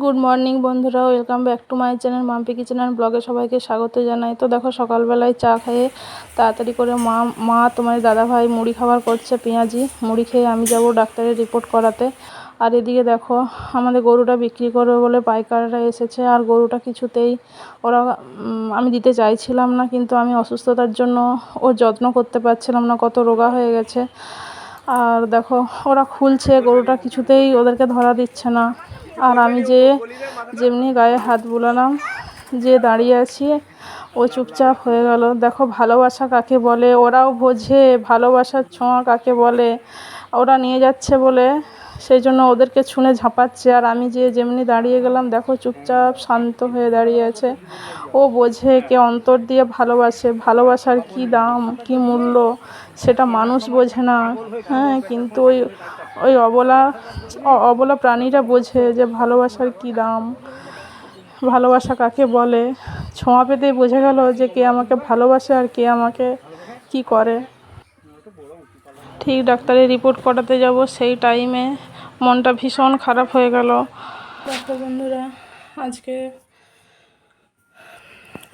Good morning বন্ধুরা। Welcome back to my channel Mampi kitchen and ব্লগে সবাইকে স্বাগত জানাই। তো দেখো, সকালবেলায় চা খেয়ে তাড়াতাড়ি করে মা মা তোমার দাদাভাই মুড়ি খাবার করছে, পেঁয়াজি। মুড়ি খেয়ে আমি যাব ডাক্তারের রিপোর্ট করাতে। আর এদিকে দেখো, আমাদের গরুটা বিক্রি করবে বলে পাইকাররা এসেছে, আর গরুটা কিছুতেই ওরা আমি দিতে চাইছিলাম না, কিন্তু আমি অসুস্থতার জন্য ওর যত্ন করতে পারছিলাম না, কত রোগা হয়ে গেছে। আর দেখো, ওরা খুলছে, গরুটা কিছুতেই ওদেরকে ধরা দিচ্ছে না। আর আমি যে যেমনি গায়ে হাত বুলালাম, যে দাঁড়িয়ে আছি, ও চুপচাপ হয়ে গেল। দেখো, ভালোবাসা কাকে বলে? ওরাও বোঝে, ভালোবাসার ছোঁয়া কাকে বলে? ওরা নিয়ে যাচ্ছে বলে। সেই জন্য ওদেরকে ছুঁড়ে ঝাঁপাচ্ছে। আর আমি যে যেমনি দাঁড়িয়ে গেলাম, দেখো, চুপচাপ শান্ত হয়ে দাঁড়িয়ে আছে। ও বোঝে কে অন্তর দিয়ে ভালোবাসে। ভালোবাসার কী দাম, কী মূল্য? সেটা মানুষ বোঝে না। হ্যাঁ কিন্তু ওই ওই অবলা অবলা প্রাণীরা বোঝে যে ভালোবাসার কী দাম, ভালোবাসা কাকে বলে। ছোঁয়া পেতেই বোঝা গেল যে কে আমাকে ভালোবাসে আর কে আমাকে কি করে। ঠিক ডাক্তারের রিপোর্ট করাতে যাব সেই টাইমে। মনটা ভীষণ খারাপ হয়ে গেল। দেখো বন্ধুরা, আজকে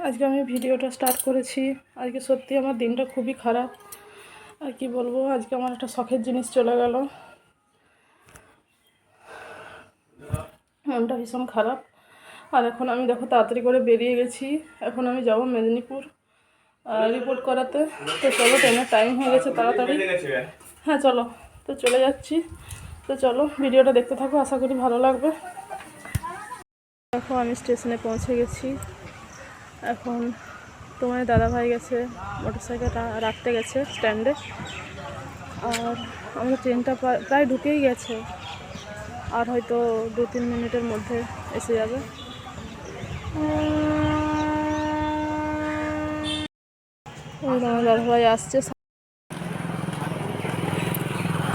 আজকে আমি ভিডিওটা স্টার্ট করেছি। আজকে সত্যি আমার দিনটা খুবই খারাপ। আর কি বলব, আজকে আমার একটা শখের জিনিস চলে গেল। মনটা ভীষণ খারাপ। আর এখন আমি দেখো তাড়াতাড়ি করে বেরিয়ে গেছি। এখন আমি যাব মেদিনীপুর রিপোর্ট করাতে। তো চলো ট্রেনের টাইম হয়ে গেছে তাড়াতাড়ি। হ্যাঁ চলো। তো চলে যাচ্ছি। তো চলো ভিডিওটা দেখতে থাকো আশা করি ভালো লাগবে। দেখো আমি স্টেশনে পৌঁছে গেছি। এখন তোমার দাদাভাই গেছে মোটর সাইকেলটা রাখতে গেছে স্ট্যান্ডে আর আমাদের ট্রেনটা প্রায় ঢুকেই গেছে। আর হয়তো দু তিন মিনিটের মধ্যে এসে যাবে। দাদাভাই আসছে।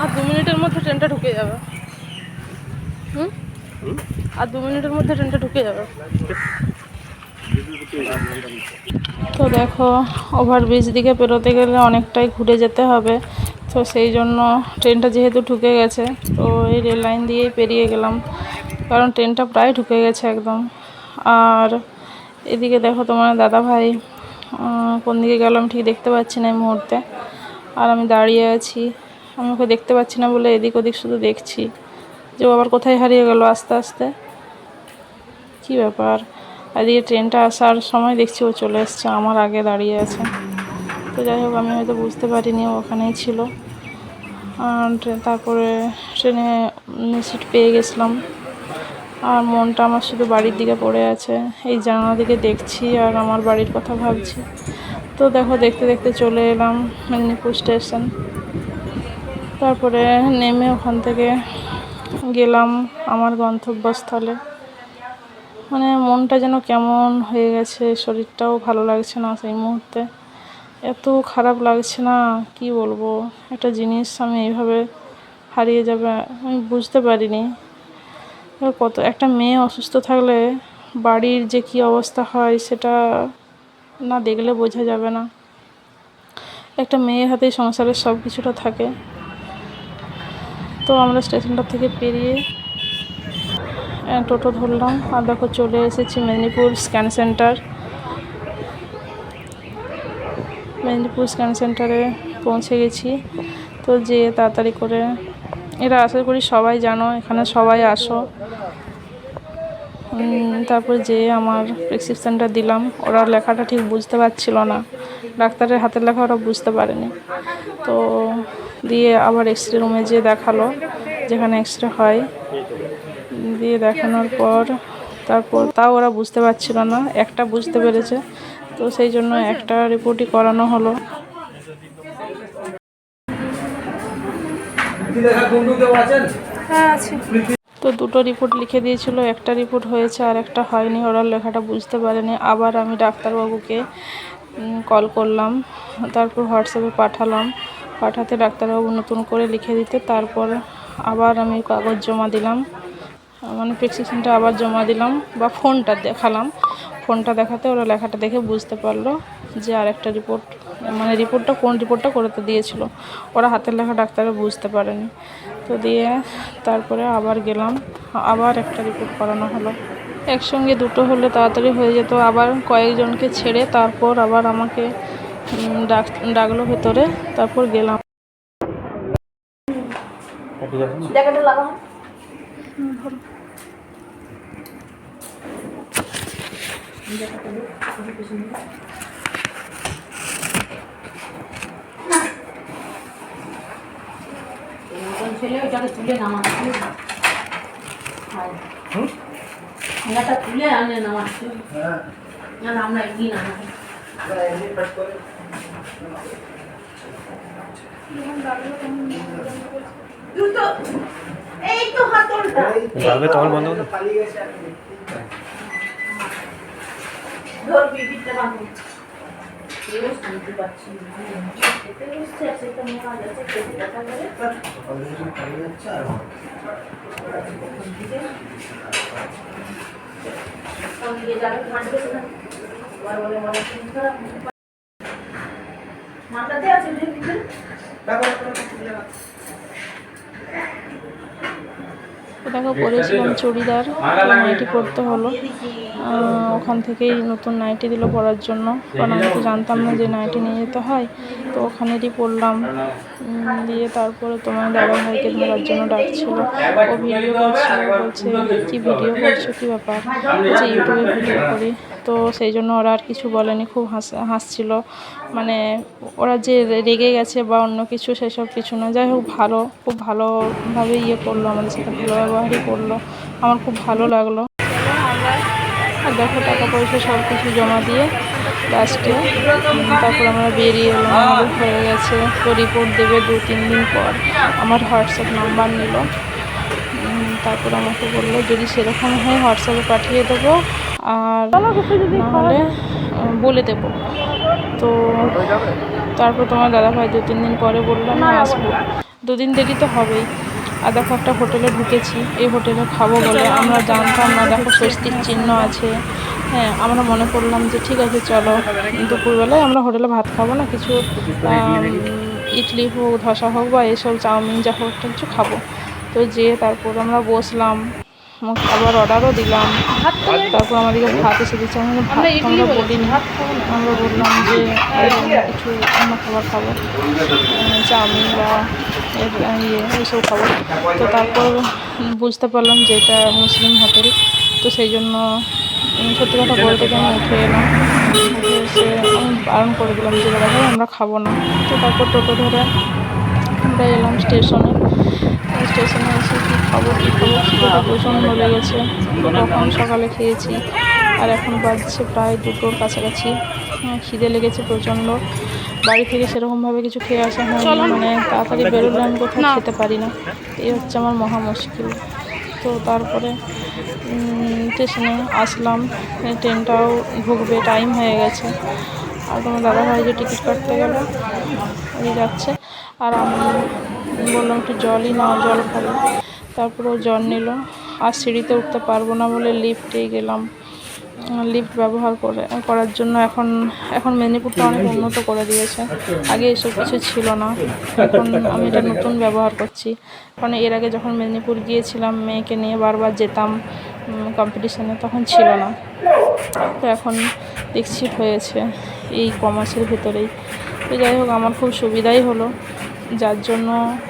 আর দু মিনিটের মধ্যে ট্রেনটা ঢুকে যাবে। হুম? আর দু মিনিটের মধ্যে ট্রেনটা ঢুকে যাবে। তো দেখো ওভারব্রিজ দিকে পেরোতে গেলে অনেকটাই ঘুরে যেতে হবে। তো সেই জন্য ট্রেনটা যেহেতু ঢুকে গেছে, তো এই রেল লাইন দিয়েই পেরিয়ে গেলাম। কারণ ট্রেনটা প্রায় ঢুকে গেছে একদম। আর এদিকে দেখো তোমার দাদা ভাই কোন দিকে গেল আমি ঠিক দেখতে পাচ্ছি না এই মুহূর্তে। আর আমি দাঁড়িয়ে আছি। আমি ওকে দেখতে পাচ্ছি না বলে এদিক ওদিক শুধু দেখছি। যে ও আবার কোথায় হারিয়ে গেল আস্তে আস্তে। কি ব্যাপার? এদিকে ট্রেনটা আসার সময় দেখছি ও চলে এসছে, আমার আগে দাঁড়িয়ে আছে। তো যাই হোক, আমি হয়তো বুঝতে পারিনি ওখানেই ছিল। আর তারপরে ট্রেনে সিট পেয়ে গেছিলাম। আর মনটা আমার শুধু বাড়ির দিকে পড়ে আছে। এই জানালা দিকে দেখছি আর আমার বাড়ির কথা ভাবছি। তো দেখো, দেখতে দেখতে চলে এলাম মেদিনীপুর স্টেশন। তারপরে নেমে ওখান থেকে গেলাম আমার গন্তব্যস্থলে। মানে মনটা যেন কেমন হয়ে গেছে, শরীরটাও ভালো লাগছে না সেই মুহূর্তে। এত খারাপ লাগছে না, কি বলব? একটা জিনিস আমি এইভাবে হারিয়ে যাবে, আমি বুঝতে পারিনি। এবার কত, একটা মেয়ে অসুস্থ থাকলে বাড়ির যে কী অবস্থা হয় সেটা না দেখলে বোঝা যাবে না। একটা মেয়ের হাতেই সংসারের সব কিছুটা থাকে। তো আমরা স্টেশনটা থেকে পেরিয়ে টোটো ধরলাম। আর দেখো চলে এসেছি Medinipur scan centre. Medinipur scan সেন্টারে পৌঁছে গেছি। তো যে তাড়াতাড়ি করে এরা আশা করি সবাই জানো, এখানে সবাই আসো। তারপর যে আমার প্রেসক্রিপশানটা দিলাম। ওরা লেখাটা ঠিক বুঝতে পারছিল না। ডাক্তারের হাতের লেখা ওরা বুঝতে পারেনি। তো দিয়ে আবার এক্স রে রুমে যেয়ে দেখাল, যেখানে এক্স রে হয়। দিয়ে দেখানোর পর তারপর তাও ওরা বুঝতে পারছিল না, একটা বুঝতে পেরেছে। তো সেই জন্য একটা রিপোর্টই করানো হলো। তো দুটো রিপোর্ট লিখে দিয়েছিল, একটা রিপোর্ট হয়েছে আর একটা হয়নি। ওরা লেখাটা বুঝতে পারেনি। আবার আমি ডাক্তারবাবুকে কল করলাম, তারপর হোয়াটসঅ্যাপে পাঠালাম। পাঠাতে ডাক্তারবাবু নতুন করে লিখে দিতে, তারপর আবার আমি কাগজ জমা দিলাম। মানে প্রেসক্রিপশনটা আবার জমা দিলাম বা ফোনটা দেখালাম। ফোনটা দেখাতে ওরা লেখাটা দেখে বুঝতে পারল যে আরেকটা রিপোর্ট মানে রিপোর্টটা কোন রিপোর্টটা করতে দিয়েছিল। ওরা হাতের লেখা ডাক্তারও বুঝতে পারেনি। তো দিয়ে তারপরে আবার গেলাম আবার একটা রিপোর্ট করানো হলো। একসঙ্গে দুটো হলে তাড়াতাড়ি হয়ে যেত আবার কয়েকজনকে ছেড়ে তারপর আবার আমাকে ডাক ডাকলো ভেতরে তারপর গেলাম। লাগাও। ছেলে ওটাকে তুলে নামাচ্ছি ঠেঙ্গাটা তুলে আনে নামাচ্ছি না আমরা এগিয়ে দুটো এই তো হাতলটা। তখন বন্ধ করো। ধর বিবিটা বাঁধো কেউ শান্তি পাচ্ছি না খেতে বসছে আর সেটা মনে যাচ্ছে খেতে দেখা করে সঙ্গে যাবে হাঁটবে সেখানে আবার বলে বলে তুমি খারাপ মাথাতে আছে ওদের ভিতরে তো দেখো পরেছিলাম চুড়িদার নাইটি পরতে হলো। ওখান থেকেই নতুন নাইটি দিল পরার জন্য। কারণ আমি তো জানতাম না যে নাইটি নিয়ে যেতে হয়। তো ওখানেরই পরলাম। দিয়ে তারপরে তোমার দাদা ভাইকে ধরার জন্য ডাকছিল। ও ভিডিও করছিল বলছে, কী ভিডিও করছ? কী ব্যাপার? যে ইউটিউবে ভিডিও করি। তো সেই জন্য ওরা আর কিছু বলেনি, খুব হাস, হাসছিল। মানে ওরা যে রেগে গেছে বা অন্য কিছু সেসব কিছু না, যাই হোক ভালো, খুব ভালোভাবে ইয়ে করল, আমাদের সাথে ভালো ব্যবহারই করল। আমার খুব ভালো লাগল। আর দেখো, টাকা পয়সা সব কিছু জমা দিয়ে লাস্টে তারপর আমরা বেরিয়ে এলাম। আমাদের হয়ে গেছে, তো রিপোর্ট দেবে দু, তিন দিন পর। আমার হোয়াটসঅ্যাপ নাম্বার নিল। তারপর আমাকে বলল, যদি সেরকম হয় হোয়াটসঅ্যাপে পাঠিয়ে দেবো। আর নাহলে বলে দেবো। তো তারপর তোমার দাদাভাই দু তিন দিন পরে বলল আমি আসব। দুদিন দেরি তো হবেই। আর দেখো একটা হোটেলে ঢুকেছি। এই হোটেলে খাব বলে আমরা জানতাম না দেখো স্বস্তির চিহ্ন আছে। হ্যাঁ আমরা মনে করলাম যে ঠিক আছে চলো। দুপুরবেলায় আমরা হোটেলে ভাত খাব না কিছু ইডলি হোক ধসা হোক বা এসব চাউমিন যা হোক একটা কিছু খাব। তো যেয়ে তারপর আমরা বসলাম। খাবার অর্ডারও দিলাম। তারপর আমাদেরকে ভাত এসে দিচ্ছে আমরা ভাত আমরা বলিনি। আমরা বললাম যে কিছু অন্য খাবার খাব। চাউমিন বা ইয়ে এইসব খাব। তো তারপর বুঝতে পারলাম যে এটা মুসলিম হোটেল তো সেই জন্য সত্যি কথা বলতে গিয়ে আমি উঠে এলাম। উঠে এসে আমি বারণ করে দিলাম যে দাদা আমরা খাব না। তো তারপর টোটো ধরে আমরা এলাম স্টেশনে। স্টেশনে এসে কী খাব কী খাব খিদেটা প্রচণ্ড লেগেছে। তখন সকালে খেয়েছি আর এখন বাজছে প্রায় দুটোর কাছাকাছি। হ্যাঁ, খিদে লেগেছে প্রচণ্ড। বাড়ি থেকে সেরকমভাবে কিছু খেয়ে আসা হয়নি মানে তাড়াতাড়ি বেরোলে আমি কোথাও খেতে পারি না। এই হচ্ছে আমার মহা মুশকিল। তো তারপরে স্টেশনে আসলাম। ট্রেনটাও ঢুকবে টাইম হয়ে গেছে। আর তোমার দাদাভাই যে টিকিট কাটতে গেল ওই যাচ্ছে। আর আমি বললাম একটু জলই নাও জল খাব তারপরে ও জল নিল। আর সিঁড়িতে উঠতে পারব না বলে লিফটেই গেলাম। লিফট ব্যবহার করে, করার জন্য এখন এখন মেদিনীপুরটা অনেক উন্নত করে দিয়েছে। আগে এসব কিছু ছিল না। এখন আমি এটা নতুন ব্যবহার করছি। কারণ এর আগে যখন মেদিনীপুর গিয়েছিলাম, মেয়েকে নিয়ে বারবার যেতাম কম্পিটিশানে তখন ছিল না। তো এখন দেখছি হয়েছে এই কমার্সের ভেতরেই। তো যাই হোক, আমার খুব সুবিধাই হলো। যার জন্য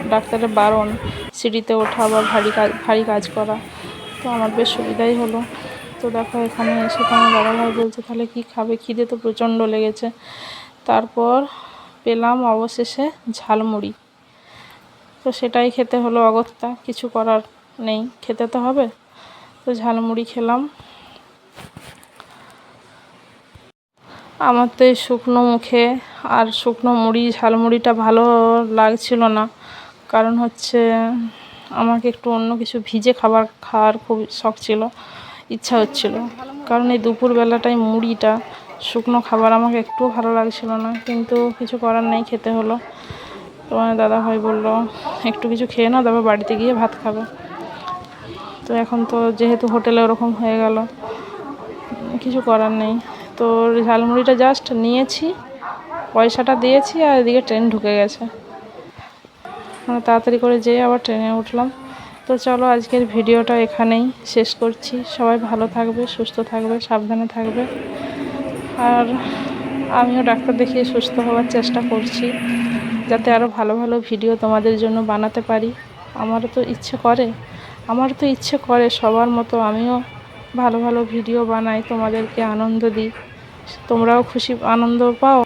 ডাক্তারের বারণ, সিঁড়িতে ওঠা বা ভারী কাজ ভারী কাজ করা। তো আমার বেশ সুবিধাই হলো। তো দেখো, এখানে এসে তো আমার দাদাভাই বলছে, তাহলে কি খাবে? খিদে তো প্রচণ্ড লেগেছে। তারপর পেলাম অবশেষে ঝালমুড়ি। তো সেটাই খেতে হলো অগত্যা, কিছু করার নেই। খেতে তো হবে। তো ঝালমুড়ি খেলাম। আমার তো এই শুকনো মুখে আর শুকনো মুড়ি ঝালমুড়িটা ভালো লাগছিল না। কারণ হচ্ছে আমাকে একটু অন্য কিছু ভিজে খাবার খাওয়ার খুব শখ ছিল, ইচ্ছা হচ্ছিল। কারণ এই দুপুরবেলাটায় মুড়িটা, শুকনো খাবার আমাকে একটুও ভালো লাগছিল না। কিন্তু কিছু করার নেই, খেতে হলো। তোমার দাদা ভাই বলল, একটু কিছু খেয়ে নাও, তারপর বাড়িতে গিয়ে ভাত খাবে। তো এখন তো যেহেতু হোটেলে ওরকম হয়ে গেল, কিছু করার নেই। তো ঝালমুড়িটা জাস্ট নিয়েছি, পয়সাটা দিয়েছি আর এদিকে ট্রেন ঢুকে গেছে। মানে তাড়াতাড়ি করে যেয়ে আবার ট্রেনে উঠলাম। তো চলো আজকের ভিডিওটা এখানেই শেষ করছি। সবাই ভালো থাকবে, সুস্থ থাকবে, সাবধানে থাকবে। আর আমিও ডাক্তার দেখিয়ে সুস্থ হওয়ার চেষ্টা করছি, যাতে আরও ভালো ভালো ভিডিও তোমাদের জন্য বানাতে পারি। আমারও তো ইচ্ছে করে আমার তো ইচ্ছে করে, সবার মতো আমিও ভালো ভালো ভিডিও বানাই, তোমাদেরকে আনন্দ দিই। তোমরাও খুশি আনন্দ পাও।